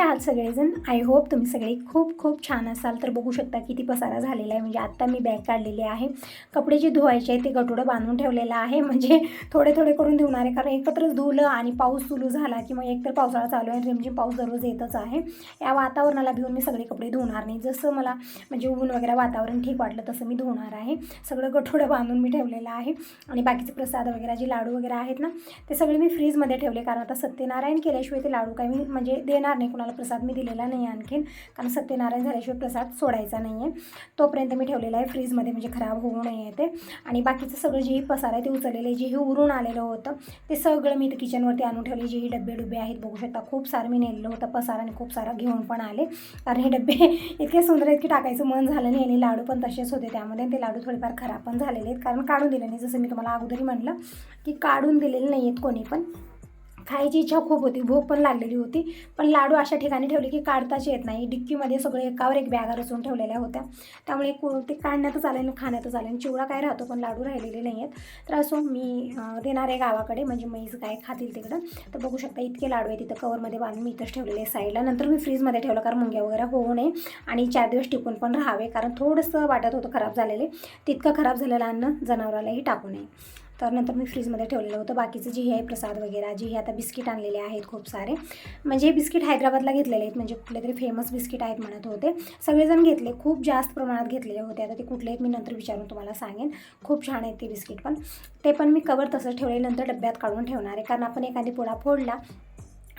नमस्कार कशा आहात सगळेजण. आय होप तुम्ही सगळे खूप खूप छान असाल. तर बघू शकता किती पसारा झालेला आहे. म्हणजे आत्ता मी बॅग काढलेली आहे. कपडे जे धुवायचे आहे ते गटोडं बांधून ठेवलेलं आहे. म्हणजे थोडे थोडे करून धुवणार. आहे कारण एकत्रच धुलं आणि पाऊस सुरू झाला की मग एकतर पावसाळा चालू आहे रिमझिम पाऊस दररोज येतच आहे. या वातावरणाला भिवून मी सगळे कपडे धुवणार नाही. जसं मला म्हणजे ऊन वगैरे वातावरण ठीक वाटलं तसं मी धुवणार आहे. सगळं गठोडं बांधून मी ठेवलेलं आहे. आणि बाकीचे प्रसाद वगैरे जे लाडू वगैरे आहेत ना ते सगळे मी फ्रीजमध्ये ठेवले. कारण आता सत्यनारायण केल्याशिवाय ते लाडू काही मी म्हणजे देणार नाही. कुणाला प्रसाद मी दिलेला नाही आणखीन कारण सत्यनारायण झाल्याशिवाय प्रसाद सोडायचा नाही आहे तोपर्यंत मी ठेवलेला आहे फ्रीजमध्ये म्हणजे खराब होऊ नये ते. आणि बाकीचं सगळं जेही पसार आहे ते उचललेलं आहे जेही उरून आलेलं होतं ते सगळं मी इथं किचनवरती आणून ठेवले. जेही डबे डुबे आहेत बघू शकता खूप सारं मी नेलेलं होतं पसार आणि खूप सारं घेऊन पण आले. कारण हे डबे इतके सुंदर आहेत की टाकायचं मन झालं नाही. आणि लाडू पण तसेच होते त्यामध्ये. ते लाडू थोडेफार खराब पण झालेले आहेत कारण काढून दिले नाही. जसं मी तुम्हाला अगोदरी म्हटलं की काढून दिलेले नाही आहेत कोणी पण. खायची इच्छा खूप होती भूक पण लागलेली होती. पण लाडू अशा ठिकाणी ठेवले की काढताच येत नाही. डिक्कीमध्ये सगळे एकावर एक बॅगा रचून ठेवलेल्या होत्या. त्यामुळे को ते काढण्यातच आलं आणि खाण्यातच आलं. आणि चिवडा काय राहतो पण लाडू राहिलेले नाही आहेत तर असो मी देणार आहे गावाकडे. म्हणजे म्हैस काय खातील तिकडं. तर बघू शकता इतके लाडू आहे तिथं. कवरमध्ये बांधून मी इथंच ठेवलेले साईडला. नंतर मी फ्रीजमध्ये ठेवलं कारण मुंग्या वगैरे होऊ नये. आणि चार दिवस टिकून पण राहावे कारण थोडंसं वाटत होतं खराब झालेले. तितकं खराब झालेलं अन्न जनावरालाही टाकू नये. तर नंतर मी फ्रीजमध्ये ठेवलेलं होतं. बाकीचं जे हे आहे प्रसाद वगैरे जे हे आता बिस्किट आणलेले आहेत खूप सारे. म्हणजे हे बिस्किट हैदराबादला घेतलेले आहेत. म्हणजे कुठले तरी फेमस बिस्किट आहेत म्हणत होते. सगळेजण घेतले. खूप जास्त प्रमाणात घेतलेले होते. आता ते कुठले आहेत मी नंतर विचारून तुम्हाला सांगेन. खूप छान आहेत ते बिस्किट पण. ते पण मी कवर तसंच ठेवले. नंतर डब्यात काढून ठेवणार आहे. कारण आपण एखादी पोळा फोडला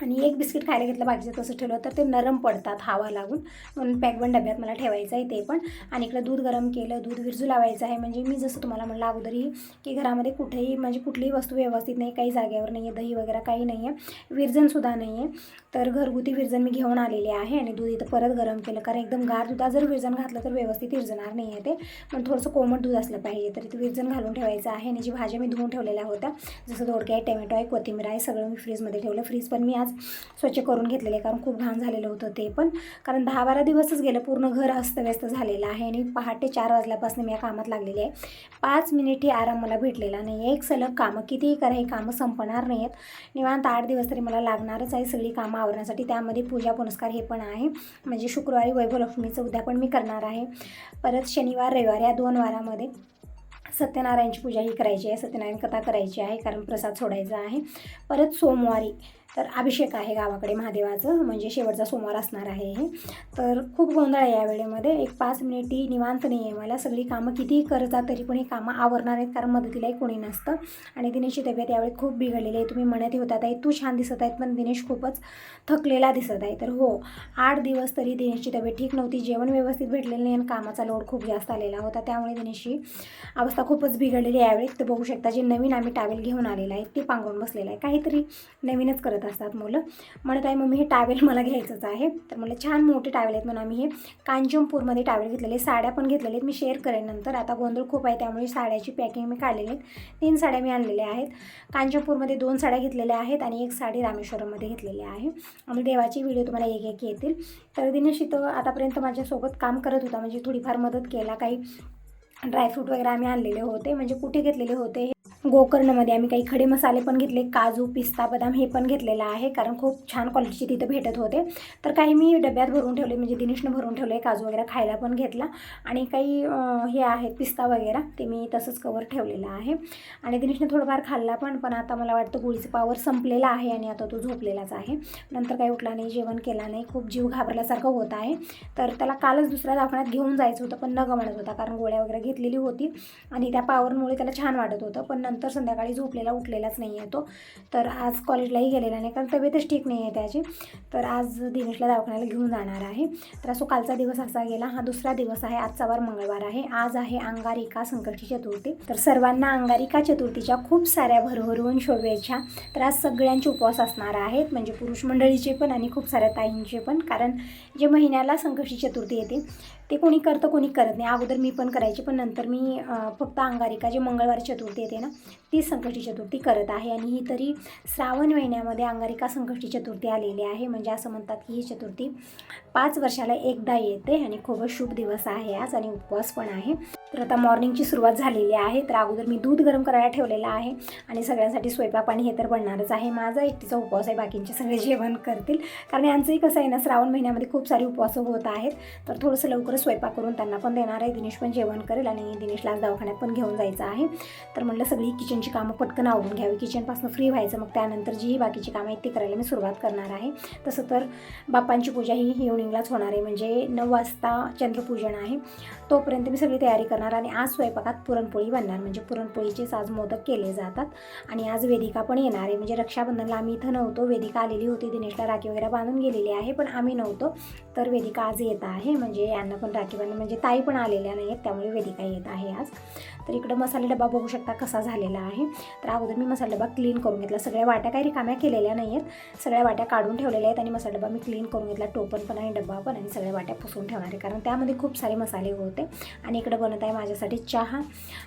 आणि एक बिस्किट खायला घेतलं बाकीचं तसं ठेवलं तर ते नरम पडतात हवा लागून. म्हणून पॅकबंद डब्यात मला ठेवायचं आहे ते पण. आणि इकडं दूध गरम केलं दूध विरजू लावायचं आहे. म्हणजे मी जसं तुम्हाला म्हणलं अगोदरही की घरामध्ये कुठेही म्हणजे कुठलीही वस्तू व्यवस्थित नाही काही जागेवर नाही आहे दही वगैरे काही नाही आहे विरजनसुद्धा नाही आहे. तर घरगुती विरजन मी घेऊन आलेले आहे आणि दूध इथं परत गरम केलं. कारण एकदम गार दुधा जर विरजन घातलं तर व्यवस्थित विरजणार नाही आहे ते. पण थोडंसं कोमट दूध असलं पाहिजे तर इथं विरजन घालून ठेवायचं आहे. आणि जी भाज्या मी धुवून ठेवलेल्या होत्या जसं दोडके आहे टोमॅटो आहे कोथिंबीर आहे सगळं मी फ्रीजमध्ये ठेवलं. फ्रीज पण मी आज स्वच्छ करून घेतलेले आहे कारण खूप घाण झालेलं होतं ते पण. कारण दहा बारा दिवसच गेलं पूर्ण घर अस्तव्यस्त झालेलं आहे आणि पहाटे चार वाजल्यापासून मी या कामात लागलेले आहे. पाच मिनिटही आराम मला भेटलेला नाही आहे एक सलग कामं कितीही करा ही कामं संपणार नाही आहेत निवांत आठ दिवस तरी मला लागणारच आहे सगळी कामं आवरण्यासाठी. त्यामध्ये पूजा पुनस्कार हे पण आहे. म्हणजे शुक्रवारी वैभवलक्ष्मीचं उद्या पण मी करणार आहे. परत शनिवार रविवार या दोन वारामध्ये सत्यनारायणची पूजा ही करायची आहे. सत्यनारायण कथा करायची आहे कारण प्रसाद सोडायचा आहे. परत सोमवारी तर अभिषेक आहे गावाकडे महादेवाचं म्हणजे शेवटचा सोमवार असणार आहे हे. तर खूप गोंधळ आहे या वेळेमध्ये. एक पाच मिनिटी निवांत नाही आहे मला. सगळी कामं कितीही करतात तरी पण ही कामं आवरणार आहेत कारण मदतीलाही कोणी नसतं. आणि दिनेशची तब्येत यावेळी खूप बिघडलेली आहे. तुम्ही म्हणत होतात ताई तू छान दिसत आहेत पण दिनेश खूपच थकलेला दिसत आहे. तर हो आठ दिवस तरी दिनेशची तब्येत ठीक नव्हती. जेवण व्यवस्थित भेटलेलं नाही आणि कामाचा लोड खूप जास्त आलेला होता. त्यामुळे दिनेशची अवस्था खूपच बिघडलेली आहे यावेळी. तर बघू शकता जे नवीन आम्ही टावेल घेऊन आलेलं आहे ते पांघरून बसलेलं आहे. काहीतरी नवीनच करत असतात मुलं. म्हणत आहे मम्मी हे टावेल मला घ्यायचंच आहे. तर मला छान मोठे टावेल आहेत म्हणून आम्ही हे. कांचनपूरमध्ये टावेल घेतलेले साड्या पण घेतलेल्या आहेत. मी शेअर करेन नंतर. आता गोंधळ खूप आहे त्यामुळे साड्याची पॅकिंग मी काढलेली आहेत. तीन साड्या मी आणलेल्या आहेत. कांचनपूरमध्ये दोन साड्या घेतलेल्या आहेत आणि एक साडी रामेश्वरममध्ये घेतलेली आहे. आणि देवाची व्हिडिओ तुम्हाला एक एक येतील. तर दिनेश इथं आतापर्यंत माझ्यासोबत काम करत होता. म्हणजे थोडीफार मदत केला. काही ड्रायफ्रूट वगैरे आम्ही आणलेले होते. म्हणजे कुठे घेतलेले होते गोकर्णमध्ये आम्ही काही खडे मसाले पण घेतले काजू पिस्ता बदाम हे पण घेतलेलं आहे कारण खूप छान क्वालिटीचे तिथं भेटत होते. तर काही मी डब्यात भरून ठेवले म्हणजे दिनेशनं भरून ठेवले काजू वगैरे खायला पण घेतला. आणि काही हे आहेत पिस्ता वगैरे ते मी तसंच कवर ठेवलेलं आहे. आणि दिनेशनं थोडंफार खाल्ला पण पण आता मला वाटतं गोळीचं पावर संपलेला आहे आणि आता तो झोपलेलाच आहे. नंतर काही उठला नाही जेवण केला नाही खूप जीव घाबरल्यासारखं होत आहे. तर त्याला कालच दुसऱ्या दवाखान्यात घेऊन जायचं होतं पण न गमणत होता कारण गोळ्या वगैरे घेतलेली होती. आणि त्या पावरमुळे त्याला छान वाटत होतं पण नंतर संध्याकाळी झोपलेला उठलेलाच नाही आहे तो. तर आज कॉलेजलाही गेलेला नाही कारण तब्येतच ठीक नाही आहे त्याची. तर आज दिनेशला दवाखान्याला घेऊन जाणार आहे. तर असो कालचा दिवस असा गेला हा दुसरा दिवस आहे. आजचा वार मंगळवार आहे. आज आहे अंगारिका संकष्टी चतुर्थी. तर सर्वांना अंगारिका चतुर्थीच्या खूप साऱ्या भरभरून शुभेच्छा. तर आज सगळ्यांचे उपवास असणार आहेत म्हणजे पुरुष मंडळीचे पण आणि खूप साऱ्या ताईंचे पण. कारण जे महिन्याला संकष्टी चतुर्थी येते ते कोणी करतं कोणी करत नाही. अगोदर मी पण करायची पण नंतर मी फक्त अंगारिका जे मंगळवारी चतुर्थी येते ना ती संकष्टी चतुर्थी करत आहे आणि ही तरी श्रावण महिन्यामध्ये अंगारिका संकष्टी चतुर्थी आलेली आहे. म्हणजे असं म्हणतात की ही चतुर्थी पाच वर्षाला एकदा येते आणि खूपच शुभ दिवस आहे आज आणि उपवास पण आहे. तर आता मॉर्निंगची सुरुवात झालेली आहे. तर अगोदर मी दूध गरम करायला ठेवलेलं आहे आणि सगळ्यांसाठी स्वयंपाक पाणी हे तर बनणारच आहे. माझा एकटीचा उपवास आहे. बाकींचे सगळे जेवण करतील. कारण यांचंही कसं आहे ना श्रावण महिन्यामध्ये खूप सारे उपवास होत आहेत. तर थोडंसं लवकर स्वयंपाक करून त्यांना पण देणार आहे. दिनेश पण जेवण करेल आणि दिनेशला दवाखान्यात पण घेऊन जायचं आहे. तर म्हटलं सगळी किचनची कामं पटकन आवडून घ्यावी. किचनपासून फ्री व्हायचं मग त्यानंतर जी बाकीची कामं आहेत ती करायला मी सुरुवात करणार आहे. तसं तर बाप्पांची पूजा ही इव्हनिंगलाच होणार आहे. म्हणजे नऊ वाजता चंद्रपूजन आहे. तोपर्यंत मी सगळी तयारी करणार आणि आज स्वयंपाकात पुरणपोळी बनणार. म्हणजे पुरणपोळीचेच आज मोदक केले जातात आणि आज वेदिका पण येणार आहे. म्हणजे रक्षाबंधनला आम्ही इथं नव्हतो. वेदिका आलेली होती. दिनेशला राखी वगैरे बांधून गेलेली आहे पण आम्ही नव्हतो. तर वेदिका आज येत आहे. म्हणजे यांना पण राखी बांधून म्हणजे ताई पण आलेल्या नाही आहेत त्यामुळे वेदिका येत आहे आज. तर इकडं मसाले डबा बघू शकता कसा झालेला आहे. तर अगोदर मी मसाला डबा क्लीन करून घेतला. सगळ्या वाट्या काही रिकाम्या केलेल्या नाही आहेत सगळ्या वाट्या काढून ठेवलेल्या आहेत आणि मसाला डबा मी क्लीन करून घेतला. टोपन पण आणि डबा पण आणि सगळ्या वाट्या पुसून ठेवणार आहे. कारण त्यामध्ये खूप सारे मसाले होते. आणि इकडं बनत आहे माझ्यासाठी चहा.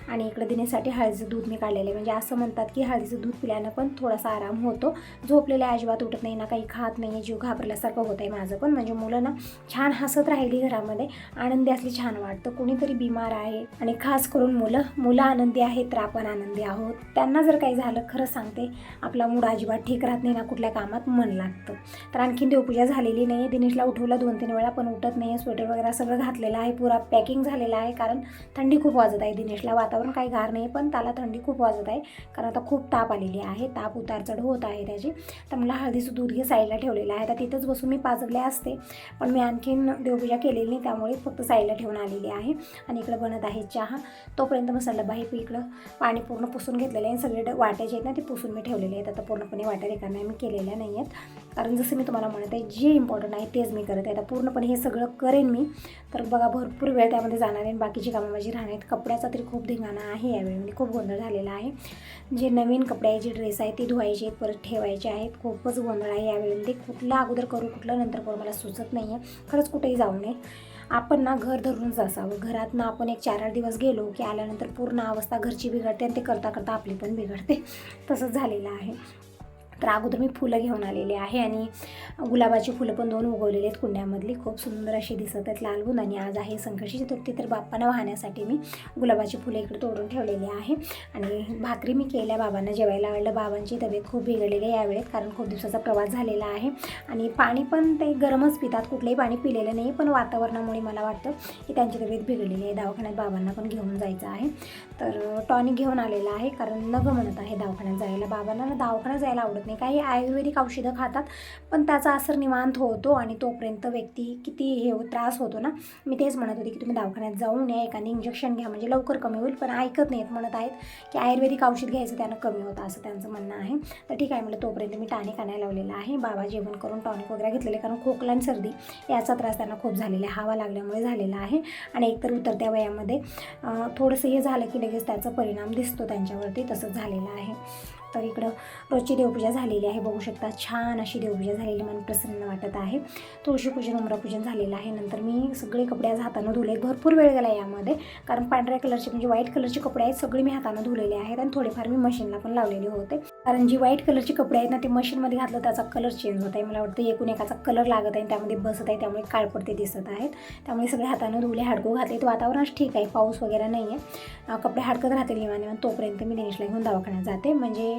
आणि इकडं दिनेसाठी हळदीचं दूध मी काढलेलं आहे. म्हणजे असं म्हणतात की हळदीचं दूध पिल्यानं पण थोडासा आराम होतो. झोपलेल्या अजिबात उठत नाही ना काही खात नाही जीव घाबरल्यासारखं होत आहे माझं पण. म्हणजे मुलं ना छान हसत राहिली घरामध्ये. आनंदी असली छान वाटतं. कुणीतरी बिमार आहे. आणि खास करून मुलं मुलं आनंदी आहेत तर आपण आनंदी आहोत. त्यांना जर काही झालं खरं सांगते आपला मूड अजिबात ठीक राहत नाही ना कुठल्या कामात मन लागतं. तर आणखीन देवपूजा झालेली नाही दिनेशला उठवलं दोन तीन वेळा पण उठत नाही आहे स्वेटर वगैरे सगळं घातलेलं आहे. पुरा पॅकिंग झालेला आहे. कारण थंडी खूप वाजत आहे दिनेशला. वातावरण काही गार नाही पण त्याला थंडी खूप वाजत आहे. कारण आता खूप ताप आलेली आहे. ताप उतार चढ होत आहे त्याची. तर मला हळदीचं दूध घे साईडला ठेवलेलं आहे. तर तिथंच बसून मी पाजवले असते. पण मी आणखीन देवपूजा केलेली नाही. त्यामुळे फक्त साईडला ठेवून आलेली आहे. आणि इकडं बनत आहे चहा. तोपर्यंत मसाला बाहेर इकडं पाणी पूर्ण पुसून घेतलेलं आहे. सगळे वाट्या जे आहेत ना ते पुसून मी ठेवलेले आहेत. आता पूर्णपणे वाट्या रिकाम्या मी केलेल्या नाही आहेत. कारण जसं मी तुम्हाला म्हणत आहे जे इम्पॉर्टंट आहे तेच मी करत आहे. आता पूर्णपणे हे सगळं करेन मी. तर बघा भरपूर वेळ त्यामध्ये जाणार आहे बाकीची कामं माझी राहणार आहेत. कपड्याचा तरी खूप धिंगाणा आहे यावेळी. म्हणजे खूप गोंधळ झालेला आहे. जे नवीन कपडे आहे जे ड्रेस आहे ते धुवायचे आहेत परत ठेवायचे आहेत. खूपच गोंधळ आहे यावेळी. म्हणजे ते कुठलं अगोदर करू कुठलं नंतर करू मला सुचत नाही आहे. खरंच कुठेही जाऊ नये. आपण ना घर धरूनच असावं घरात ना आपण एक चार आठ दिवस गेलो की आल्यानंतर पूर्ण अवस्था घरची बिघडते आणि ते करता करता आपली पण बिघडते. तसंच झालेलं आहे. तर अगोदर मी फुलं घेऊन आलेली आहे आणि गुलाबाची फुलं पण दोन उगवलेली आहेत कुंड्यामधली. खूप सुंदर अशी दिसत आहेत लालबुन आणि आज आहे संकष्टी चतुर्थी तर बाप्पांना वाहण्यासाठी मी गुलाबाची फुलं इकडे तोडून ठेवलेली आहे. आणि भाकरी मी केल्या बाबांना जेवायला आवडलं. बाबांची तब्येत खूप बिघडलेली आहे यावेळेत कारण खूप दिवसाचा प्रवास झालेला आहे. आणि पाणी पण ते गरमच पितात कुठलंही पाणी पिलेलं नाही पण वातावरणामुळे मला वाटतं की त्यांची तब्येत बिघडलेली आहे. दवाखान्यात बाबांना पण घेऊन जायचं आहे. तर टॉनिक घेऊन आलेला आहे कारण नगं म्हणत आहे दवाखान्यात जायला. बाबांना दवाखान्यात जायला आवडत नाही. काही आयुर्वेदिक औषधं खातात पण त्याचा असर निवांत होतो आणि तोपर्यंत व्यक्ती किती हे हो- त्रास होतो ना मी तेच म्हणत होते की तुम्ही दवाखान्यात जाऊन या एखादी इंजेक्शन घ्या म्हणजे लवकर कमी होईल. पण ऐकत नाहीत म्हणत आहेत की आयुर्वेदिक औषध घ्यायचं त्यानं कमी होतं असं त्यांचं म्हणणं आहे. तर ठीक आहे म्हटलं तोपर्यंत मी टॉनिक आणायला लावलेला आहे. बाबा जेवण करून टॉनिक वगैरे घेतलेले कारण खोकला आणि सर्दी याचा त्रास त्यांना खूप झालेला आहे. हवा लागल्यामुळे झालेला आहे. आणि एकतर उतरत्या वयामध्ये थोडंसं हे झालं की लगेच त्याचा परिणाम दिसतो त्यांच्यावरती तसंच झालेलं आहे. तर इकडं रोजची देवपूजा झालेली आहे. बघू शकता छान अशी देवपूजा झालेली मन प्रसन्न वाटत आहे. तुळशीपूजन उमरापूजन झालेलं आहे. नंतर मी सगळे कपडे आज हातानं धुले भरपूर वेळ गेला यामध्ये. कारण पांढऱ्या कलरचे म्हणजे व्हाईट कलरचे कपडे आहेत सगळे मी हातानं धुलेले आहेत आणि थोडेफार मी मशीनला पण लावलेले होते. कारण जी व्हाईट कलरचे कपडे आहेत ना ते मशीनमध्ये घातलं त्याचा कलर चेंज होत आहे. मला वाटतं एकूण एकाचा कलर लागत आहे आणि त्यामध्ये बसत आहे. त्यामुळे काळपडते दिसत आहेत. त्यामुळे सगळे हातानं धुले हाडकू घातले तर वातावरण ठीक आहे. पाऊस वगैरे नाही आहे कपडे हाडकत राहतील निवाने तोपर्यंत मी दिनेशला घेऊन दवाखान्यात जाते. म्हणजे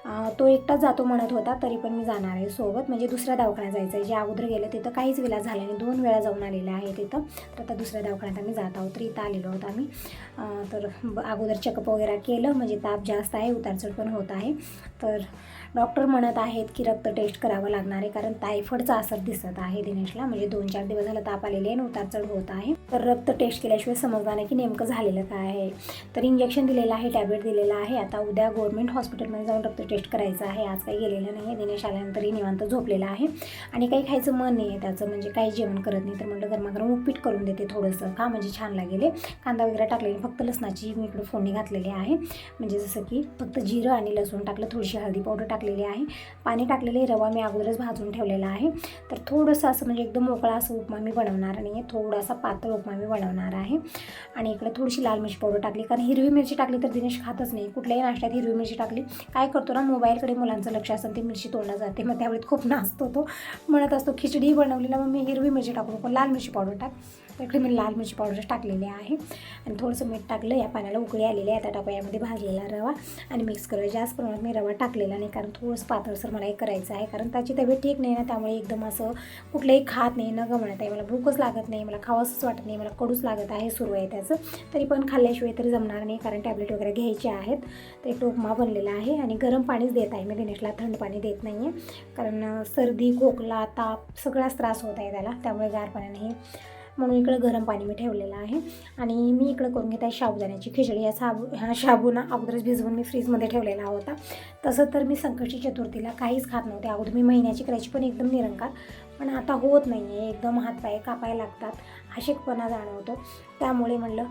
तो एकटाच जातो म्हणत होता तरी पण मी जाणार आहे सोबत. म्हणजे दुसऱ्या दवाखान्यात जायचं आहे. जे अगोदर गेलं तिथं काहीच वेळा झाला नाही. दोन वेळा जाऊन आलेला आहे तिथं तर. आता दुसऱ्या दवाखान्यात आम्ही जात आहोत. तर इथं आलेलो आहोत आम्ही. तर अगोदर चेकअप वगैरे केलं. म्हणजे ताप जास्त आहे उतारचढ पण होत आहे. तर डॉक्टर म्हणत आहेत की रक्त टेस्ट करावं लागणार आहे. कारण टायफॉइडचा असर दिसत आहे दिनेशला. म्हणजे दोन चार दिवस झालं ताप आलेले आहे आणि उतारचढ होत आहे. तर रक्त टेस्ट केल्याशिवाय समजणार नाही की नेमकं झालेलं काय आहे. तर इंजेक्शन दिलेलं आहे टॅब्लेट दिलेलं आहे. आता उद्या गव्हर्मेंट हॉस्पिटलमध्ये जाऊन रक्त टेस्ट करायचं आहे. आज काही गेलेलं नाही आहे दिनेश आल्यानंतरही निवांत झोपलेला आहे. आणि काही खायचं मन नाही आहे त्याचं. म्हणजे काही जेवण करत नाही. तर म्हटलं गरमागरम उपीट करून देते थोडंसं. का? म्हणजे छान लागेल कांदा वगैरे टाकलेली. फक्त लसणाची मी इकडं फोडणी घातलेली आहे. म्हणजे जसं की फक्त जिरं आणि लसूण टाकलं. थोडीशी हळदी पावडर टाकलेली आहे. पाणी टाकलेले रवा मी अगोदरच भाजून ठेवलेला आहे. तर थोडंसं असं म्हणजे एकदम मोकळा असं उपमा मी बनवणार नाही आहे थोडासा पातळ उपमा मी बनवणार आहे. आणि इकडे थोडीशी लाल मिरची पावडर टाकली. कारण हिरवी मिरची टाकली तर दिनेश खातच नाही. कुठल्याही नाश्त्यात हिरवी मिरची टाकली. काय करतो ना? मोबाईलकडे मुलांचं लक्ष असेल ते मिरची तोडलं जाते. मग त्यावेळी खूप नाचतो तो. म्हणत असतो खिचडी बनवलेला मग मी हिरवी मिरची टाकू नको लाल मिरची पावडर टाक. इकडे मी लाल मिरची पावडर टाकलेली आहे. आणि थोडंसं मीठ टाकलं या पाण्याला उकळी आलेली आहे. आता टपयामध्ये भाजलेला रवा आणि मिक्स करूया जास्त प्रमाणात मी रवा टाकलेला नाही कारण थोडंसं पातळसर मला हे करायचं आहे. कारण त्याची तब्येत ठीक नाही ना त्यामुळे एकदम असं कुठलंही खात नाही न गमणत आहे मला भूकच लागत नाही मला खावंसंच वाटत नाही मला कडूच लागत आहे सुरू आहे त्याचं. तरी पण खाल्ल्याशिवाय तरी जमणार नाही कारण टॅबलेट वगैरे घ्यायचे आहेत. ते टोपमा बनलेला आहे आणि गरम पाणीच देत आहे. मी दिनेशला थंड पाणी देत नाही आहे कारण सर्दी खोकला ताप सगळाच त्रास होत आहे त्याला. त्यामुळे गार पाण्याने हे म्हणून इकडं गरम पाणी मी ठेवलेलं आहे. आणि मी इकडं करून घेत आहे साबुदाण्याची खिचडी. या साबू ह्या शाबूना अगोदरच भिजवून मी फ्रीजमध्ये ठेवलेला होता. तसं तर मी संकष्टी चतुर्थीला काहीच खात नव्हते. अगोदर मी महिन्याची करायची पण एकदम निरंकार. पण आता होत नाही आहे एकदम हातपाय कापायला लागतात. आशिकपणा जाणवतो. त्यामुळे म्हणलं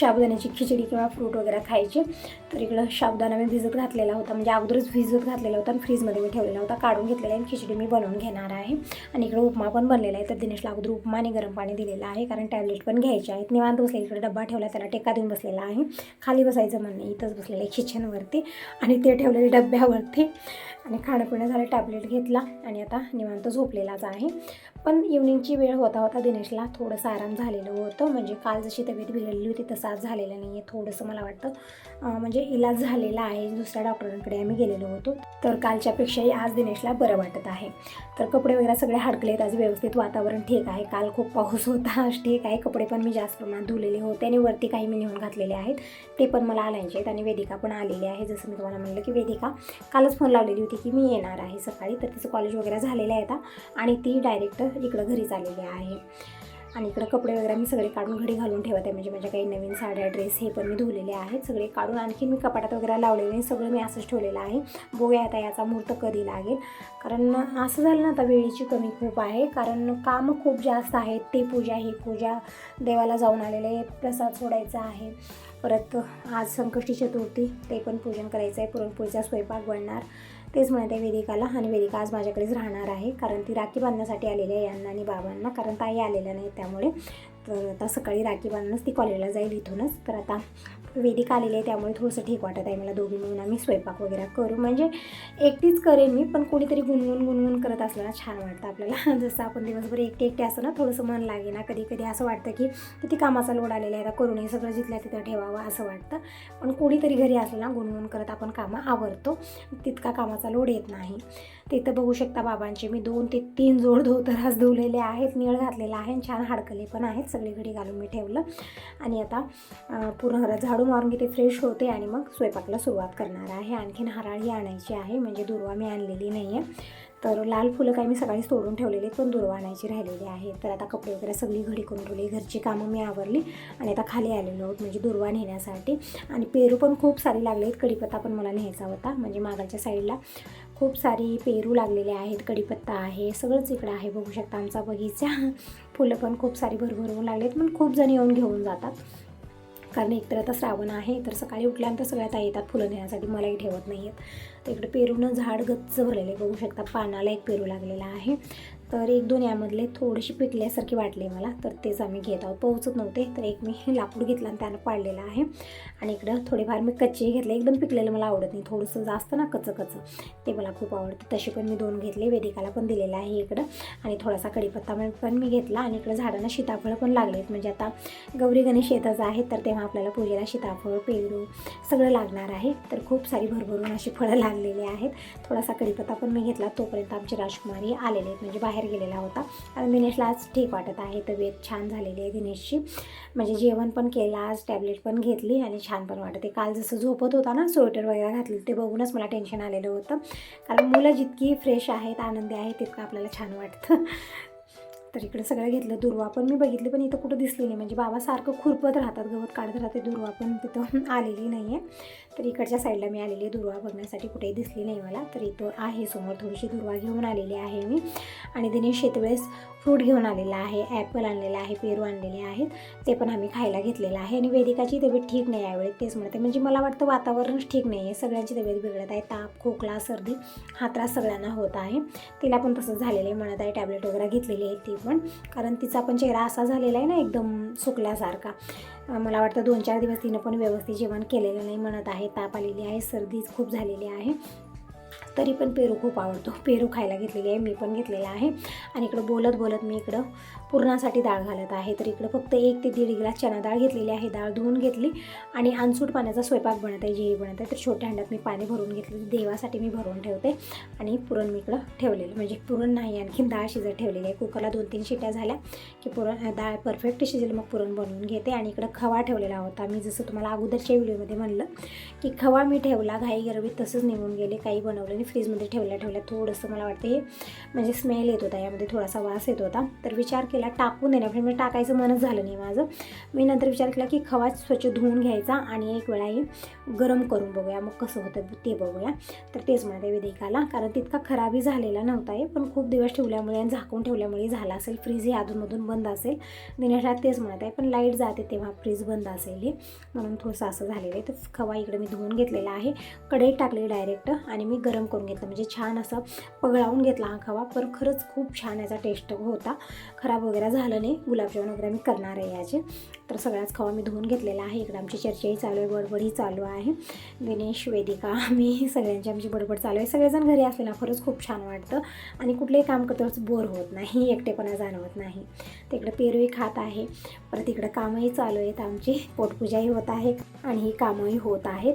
साबुदाण्याची खिचडी किंवा फ्रूट वगैरे खायचे. तर इकडं साबुदाणा मी भिजत घातलेला होता. म्हणजे अगोदरच भिजत घातलेला होता आणि फ्रीजमध्ये मी ठेवलेला होता. काढून घेतलेला आहे आणि खिचडी मी बनवून घेणार आहे. आणि इकडं उपमा पण बनलेला आहे. तर दिनेशला अगोदर उपमा आणि गरम पाणी दिलेलं आहे. कारण टॅबलेट पण घ्यायचे आहेत. निवांत बसले इकडे डब्बा ठेवला त्याला टेका देऊन बसलेला आहे. खाली बसायचं म्हणणे इथंच बसलेलं आहे किचनवरती आणि ते ठेवलेले डब्यावरती आणि खाणं पिणं झालं टॅबलेट घेतला आणि आता निवांत झोपलेलाच आहे. पण इव्हनिंगची वेळ होता होता दिनेशला थोडंसं आराम झालेलं होतं. म्हणजे काल जशी तब्येत बिघडली होती तसं आज झालेलं नाही आहे थोडंसं मला वाटतं म्हणजे इलाज झालेला आहे. दुसऱ्या डॉक्टरांकडे आम्ही गेलेलो होतो. तर कालच्यापेक्षाही आज दिनेशला बरं वाटत आहे. तर कपडे वगैरे सगळे हडकलेत. आज व्यवस्थित वातावरण ठीक आहे. काल खूप पाऊस होता. आज ठीक आहे. कपडे पण मी जास्त प्रमाणात धुलेले होते आणि वरती काही मी नेऊन घातलेले आहेत. ते पण मला आणायचे आहेत आणि वेदिका पण आलेली आहे. जसं मी तुम्हाला म्हणलं की वेदिका कालच फोन लावलेली होती की मी येणार आहे सकाळी. तर तिचं कॉलेज वगैरे झालेलं आहे आता आणि ती डायरेक्ट इकडं घरीच आलेले आहे. आणि इकडं कपडे वगैरे मी सगळे काढून घडी घालून ठेवत आहे. म्हणजे माझ्या काही नवीन साड्या ड्रेस हे पण मी धुलेले आहेत. सगळे काढून आणखी मी कपाटात वगैरे लावलेले नाही सगळं मी असंच ठेवलेलं आहे. बघूया आता याचा मुहूर्त कधी लागेल. कारण असं झालं ना आता वेळेची कमी खूप आहे. कारण कामं खूप जास्त आहेत. ते पूजा ही पूजा देवाला जाऊन आलेले प्रसाद सोडायचा आहे. परत आज संकष्टी चतुर्थी ते पण पूजन करायचं आहे पुरणपोळीचा स्वयंपाक बनणार. तेच म्हणत आहे वेदिकाला आणि वेदिका आज माझ्याकडेच राहणार आहे कारण ती राखी बांधण्यासाठी आलेली आहे यांना आणि बाबांना कारण ताई आलेल्या नाही त्यामुळे. तर आता सकाळी राखी बांधूनच ती कॉलेजला जाईल इथूनच. तर आता वेदिक आलेली आहे त्यामुळे थोडंसं ठीक वाटत आहे. मला दोघी मिळून आम्ही स्वयंपाक वगैरे करू. म्हणजे एकटीच करेन मी पण कोणीतरी गुणगुण गुणगुण करत असलं ना छान वाटतं आपल्याला. जसं आपण दिवसभर एकटे एकटे असं ना थोडंसं मन लागे ना कधी कधी असं वाटतं की किती कामाचा लोड आलेला आहे आता करून हे सगळं जिथल्या तिथं ठेवावं असं वाटतं. पण कोणीतरी घरी असलं ना गुणगुण करत आपण कामं आवरतो. तितका कामाचा लोड येत नाही. तिथं बघू शकता बाबांचे. मी दोन ते तीन जोड धोतर आज धुवलेले आहेत. निळ घातलेला आहे आणि छान हाडकले पण आहेत. सगळी घडी घालून मी ठेवलं. आणि आता पूर्ण घरात झाडू मारून घेते फ्रेश होते आणि मग स्वयंपाकला सुरुवात करणार आहे. आणखीन हराळी आणायची आहे म्हणजे दुर्वा मी आणलेली नाही आहे तर लाल फुलं काही मी सकाळीच तोडून ठेवलेली आहेत, पण दुर्वा आणायची राहिलेली आहे. तर आता कपडे वगैरे सगळी घडी करून ठेवली घरची कामं मी आवरली आणि आता खाली आलेलो आहोत म्हणजे दुर्वा नेण्यासाठी. आणि पेरू पण खूप सारी लागले आहेत कढीपत्ता पण मला न्यायचा होता. म्हणजे मागाच्या साईडला खूप सारी पेरू लागलेले आहेत कढीपत्ता आहे सगळंच इकडं आहे. बघू शकता आमचा बगीचा. फुलं पण खूप सारी भरभरून लागलेत पण खूप जण येऊन घेऊन जातात. कारण एकतर आता श्रावण आहे तर सकाळी उठल्यानंतर सगळ्या ताई येतात फुलं नेण्यासाठी. मलाही ठेवत नाही आहेत तर इकडे पेरूनं झाड गच्च भरलेलं आहे. बघू शकता पानाला एक पेरू लागलेला आहे. तर एक दोन यामधले थोडीशी पिकल्यासारखी वाटले मला तर तेच आम्ही घेत आहोत. पोहोचत नव्हते तर एक मी लाकूड घेतला आणि त्यानं पाडलेलं आहे. आणि इकडं थोडेफार मी कच्चे घेतले एकदम पिकलेलं मला आवडत नाही. थोडंसं जास्त ना कचं कचं ते मला खूप आवडतं. तसे पण मी दोन घेतले वेदिकाला पण दिलेलं आहे इकडं. आणि थोडासा कढीपत्ता पण- मी घेतला आणि इकडं झाडांना सीताफळं पण लागलेत म्हणजे आता गौरी गणेश येतच आहेत तर तेव्हा आपल्याला पूजेला सीताफळ पेरू सगळं लागणार आहे. तर खूप सारी भरभरून अशी फळं लागलेली आहेत. थोडासा कढीपत्ता पण मी घेतला तोपर्यंत आमचे राजकुमारी आलेले आहेत. म्हणजे बाहेर बाहेर गेलेला होता. कारण दिनेशला आज ठीक वाटत आहे. तब्येत छान झालेली आहे दिनेशची. म्हणजे जेवण पण केलं आज टॅबलेट पण घेतली आणि छान पण वाटते काल जसं झोपत होता ना स्वेटर वगैरे घातलं ते बघूनच मला टेन्शन आलेलं होतं. कारण मुलं जितकी फ्रेश आहेत आनंदी आहेत तितकं आपल्याला छान वाटतं. तर इकडे सगळं घेतलं. दुर्वा पण मी बघितली पण इथं कुठं दिसली नाही. म्हणजे बाबा सारखं खुरपत राहतात गवत काढत राहते दुर्वा पण तिथं आलेली नाही आहे तर इकडच्या साईडला मी आलेली आहे दुर्वा बघण्यासाठी. कुठेही दिसली नाही मला तर इथं आहे समोर थोडीशी दुर्वा घेऊन आलेली आहे मी. आणि दिनेश शेतवेळेस फ्रूट घेऊन आलेला आहे ॲपल आणलेला आहे पेरू आणलेले आहेत. ते पण आम्ही खायला घेतलेलं आहे. आणि वेदिकाची तब्येत ठीक नाही यावेळी तेच म्हणते. म्हणजे मला वाटतं वातावरणच ठीक नाही आहे. सगळ्यांची तब्येत बिघडत आहे. ताप खोकला सर्दी हा त्रास सगळ्यांना होत आहे. तिला पण तसंच झालेलं आहे. म्हणत आहे टॅबलेट वगैरे घेतलेली आहे ती पण. कारण तिचा पण चेहरा असा झालेला आहे ना एकदम सुकल्यासारखा. मला वाटतं दोन चार दिवस तिनं पण व्यवस्थित जेवण केलेलं नाही म्हणत आहे ताप आलेली आहे सर्दीच खूप झालेली आहे. तरी पण पेरू खूप आवडतो. पेरू खायला घेतलेली आहे मी पण घेतलेला आहे. आणि इकडं बोलत बोलत मी इकडं पुरणासाठी डाळ घालत आहे. तर इकडं फक्त एक ते दीड ग्लास चणा डाळ घेतलेली आहे. डाळ धुवून घेतली आणि अनसूट पाण्याचा स्वयंपाक बनत आहे जेही बनत आहे. तर छोट्या हंड्यात मी पाणी भरून घेतलं देवासाठी मी भरून ठेवते आणि पुरण मी इकडं ठेवलेलं म्हणजे पुरण नाही आणखीन डाळ शिजत ठेवलेली आहे. कुकरला दोन तीन शिट्या झाल्या की पुरण डाळ परफेक्ट शिजेल मग पुरण बनवून घेते. आणि इकडं खवा ठेवलेला होता. मी जसं तुम्हाला अगोदरच्या व्हिडिओमध्ये म्हणलं की खवा मी ठेवला घाई गरबीत तसंच निघून गेले. काही बनवलं आणि फ्रीजमध्ये ठेवल्या ठेवल्या. थोडंसं मला वाटतं हे म्हणजे स्मेल येत होता. यामध्ये थोडासा वास येत होता. तर विचार केला टाकून देण्यापेक्षा म्हणजे टाकायचं मनच झालं नाही माझं. मी नंतर विचार केला की खवा स्वच्छ धुवून घ्यायचा आणि एक वेळाही गरम करून बघूया मग कसं होतं ते बघूया. तर तेच म्हणते वेदिकाला कारण तितका खराबही झालेला नव्हता आहे पण खूप दिवस ठेवल्यामुळे आणि झाकून ठेवल्यामुळे झाला असेल फ्रीजही अधूनमधून बंद असेल. दिनेशात तेच म्हणत आहे पण लाइट जाते तेव्हा फ्रीज बंद असेल हे म्हणून थोडंसं असं झालेलं आहे. तर खवा इकडे मी धुवून घेतलेला आहे कढईत टाकले डायरेक्ट आणि मी गरम करून घेतलं. म्हणजे छान असं पगळावून घेतला हा खवा पण खरंच खूप छान याचा टेस्ट होता. खराब वगैरे झालं नाही. गुलाबजामुन वगैरे मी करणार आहे याचे. तर सगळ्याच खवा मी धुवून घेतलेला आहे. इकडे आमची चर्चाही चालू आहे. बडबडही चालू आहे. दिनेश वेदिका मी सगळ्यांची आमची बडबड चालू आहे. सगळेजण घरी असले ना खरंच खूप छान वाटतं. आणि कुठलंही काम करतोच बोर होत नाही. एकटेपणा जाणवत नाही. तिकडे पेरूही खात आहे. परत इकडं कामही चालू आहेत. आमची पोटपूजाही होत आहे आणि ही कामंही होत आहेत.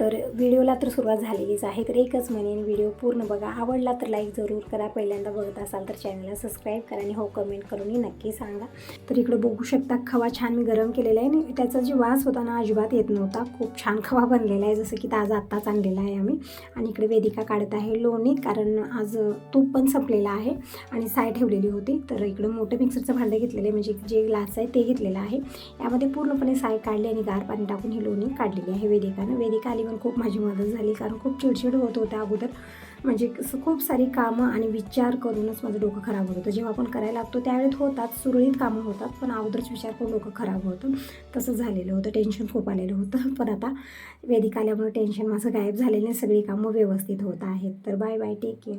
तर व्हिडिओला तर सुरुवात झालेलीच आहे तर एकच म्हणेन व्हिडिओ पूर्ण बघा. आवडला तर लाईक जरूर करा. पहिल्यांदा बघत असाल तर चॅनलला सबस्क्राईब करा आणि हो कमेंट करूनही नक्की सांगा. तर इकडं बघू शकता खवा छान मी गरम केलेला आहे आणि त्याचा जे वास होता ना अजिबात येत नव्हता. खूप छान खवा बनलेला आहे जसं की ताजा आत्ताच आणलेला आहे आम्ही. आणि इकडे वेदिका काढत आहे लोणी कारण आज तूप पण संपलेलं आहे आणि साय ठेवलेली होती. तर इकडं मोठं मिक्सरचं भांडं घेतलेलं आहे म्हणजे जे ग्लास आहे ते घेतलेलं आहे. यामध्ये पूर्णपणे साय काढली आणि गार पाणी टाकून ही लोणी काढलेली आहे वेदिकानं. वेदिका आली पण खूप माझी मदत झाली कारण खूप चिडचिड होत होत्या अगोदर. म्हणजे खूप सारी कामं आणि विचार करूनच माझं डोकं खराब होत होतं. जेव्हा आपण करायला लागतो त्यावेळेत होतात सुरळीत कामं होतात पण अगोदरच विचार करून डोकं खराब होतं. तसं झालेलं होतं टेन्शन खूप आलेलं होतं. पण आता वेदिक आल्यामुळे टेन्शन माझं गायब झालेलं सगळी कामं व्यवस्थित होत आहेत. तर बाय बाय टेक केअर.